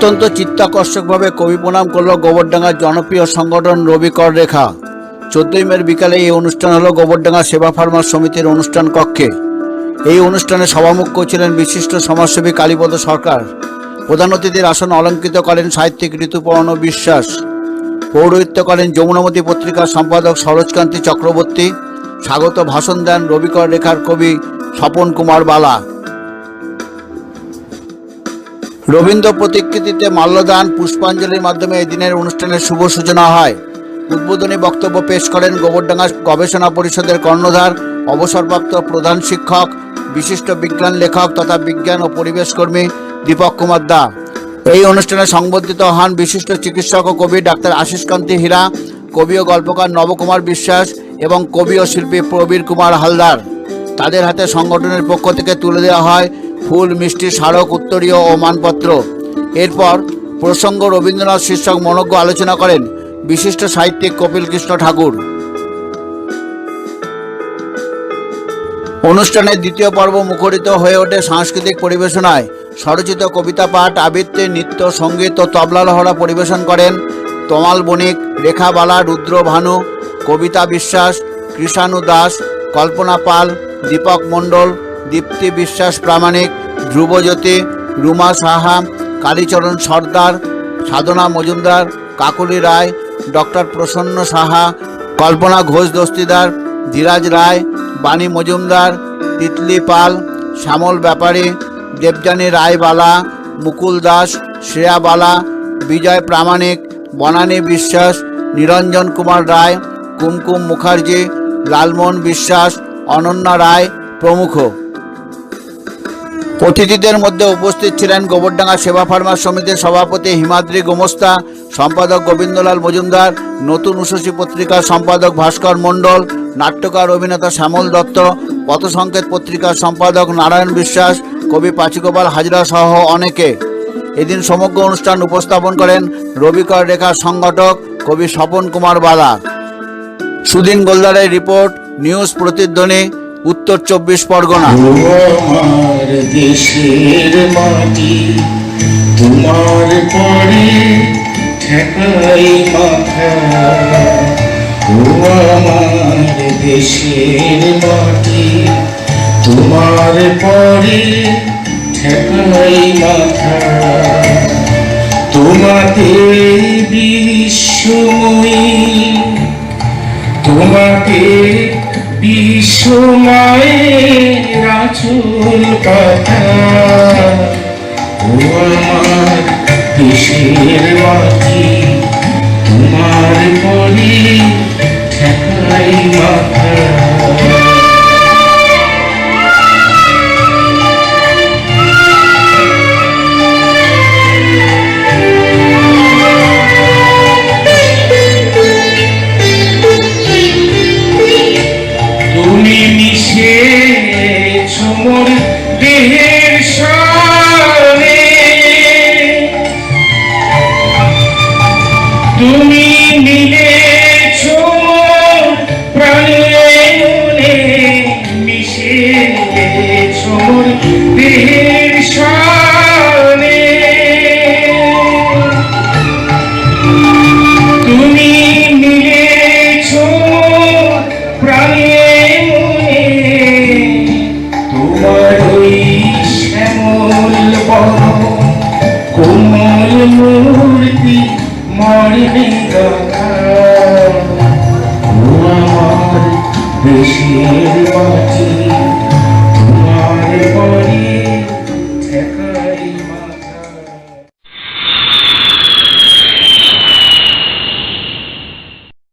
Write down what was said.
অত্যন্ত চিত্তাকর্ষকভাবে কবি প্রণাম করল গোবরডাঙ্গার জনপ্রিয় সংগঠন রবিকর রেখা। চোদ্দই মের বিকালে এই অনুষ্ঠান হলো গোবরডাঙ্গা সেবা ফার্মার সমিতির অনুষ্ঠান কক্ষে। এই অনুষ্ঠানে সভামুখ্য ছিলেন বিশিষ্ট সমাজসেবী কালীপদ সরকার। প্রধান অতিথির আসন অলঙ্কৃত করেন সাহিত্যিক ঋতুপর্ণ বিশ্বাস। পৌরোহিত্য করেন যমুনামতী পত্রিকার সম্পাদক সরোজকান্তি চক্রবর্তী। স্বাগত ভাষণ দেন রবিকর রেখার কবি স্বপন কুমার বালা। রবীন্দ্র প্রতিকৃতিতে মাল্যদান, পুষ্পাঞ্জলির মাধ্যমে এই দিনের অনুষ্ঠানের শুভ সূচনা হয়। উদ্বোধনী বক্তব্য পেশ করেন গোবরডাঙ্গা গবেষণা পরিষদের কর্ণধার, অবসরপ্রাপ্ত প্রধান শিক্ষক, বিশিষ্ট বিজ্ঞান লেখক তথা বিজ্ঞান ও পরিবেশ কর্মী দীপক কুমার দা। এই অনুষ্ঠানে সংবর্ধিত হন বিশিষ্ট চিকিৎসক ও কবি ডাক্তার আশিস কান্তি হীরা, কবি ও গল্পকার নবকুমার বিশ্বাস এবং কবি ও শিল্পী প্রবীর কুমার হালদার। তাদের হাতে সংগঠনের পক্ষ থেকে তুলে দেওয়া হয় ফুল, মিষ্টি, স্মারক, উত্তরীয় ও মানপত্র। এরপর প্রসঙ্গ রবীন্দ্রনাথ শীর্ষক মনজ্ঞ আলোচনা করেন বিশিষ্ট সাহিত্যিক কপিল কৃষ্ণ ঠাকুর। অনুষ্ঠানের দ্বিতীয় পর্ব মুখরিত হয়ে ওঠে সাংস্কৃতিক পরিবেশনায়। স্বরচিত কবিতা পাঠ, আবৃত্তি, নৃত্য, সংগীত ও তবলা লহরা পরিবেশন করেন তমাল বণিক, রেখা বালা, রুদ্র ভানু, কবিতা বিশ্বাস, কৃষাণু দাস, কল্পনা পাল, দীপক মণ্ডল দীপ্তি বিশ্বাস প্রামাণিক, ধ্রুবজ্যোতি, রুমা সাহা, কালীচরণ সর্দার, সাধনা মজুমদার, কাকুলি রায়, ডক্টর প্রসন্ন সাহা, কল্পনা ঘোষ দস্তিদার, ধীরাজ রায়, বাণী মজুমদার, তিতলি পাল, শ্যামল ব্যাপারী, দেবযানী রায়বালা, মুকুল দাস, শ্রেয়া বালা, বিজয় প্রামাণিক, বনানী বিশ্বাস, নিরঞ্জন কুমার রায়, কুমকুম মুখার্জি, লালমোহন বিশ্বাস, অনন্যা রায় প্রমুখ। অতিথিদের মধ্যে উপস্থিত ছিলেন গোবরডাঙ্গা সেবা ফার্মার সমিতির সভাপতি হিমাদ্রি গোমস্তা, সম্পাদক গোবিন্দলাল মজুমদার, নতুন উষসী পত্রিকার সম্পাদক ভাস্কর মণ্ডল, নাট্যকার অভিনেতা শ্যামল দত্ত, পথসংকেত পত্রিকার সম্পাদক নারায়ণ বিশ্বাস, কবি পাচিগোপাল হাজরা সহ অনেকে। এদিন সমগ্র অনুষ্ঠান উপস্থাপন করেন রবিকর রেখার সংগঠক কবি স্বপন কুমার বালা সুদিন গোলদারের রিপোর্ট, নিউজ প্রতিধ্বনি উত্তর চব্বিশ পরগনা। আমার দেশের মাটি, তোমার পরে ঠেকাই মাথা। ও দেশের মাটি, তোমার পরে ঠেকাই মাথা। তোমাকে বিশ্বময়ী বিশ্বমায়ের আচল কথা। ও আমার কিসের বাকি তোমার পরি মিশে মোর দেহের সারে তুমি মিলেছ প্রাণে তোমার ওই শ্যামল কোমল মূর্তি মরবে গাথা দেশের মাটি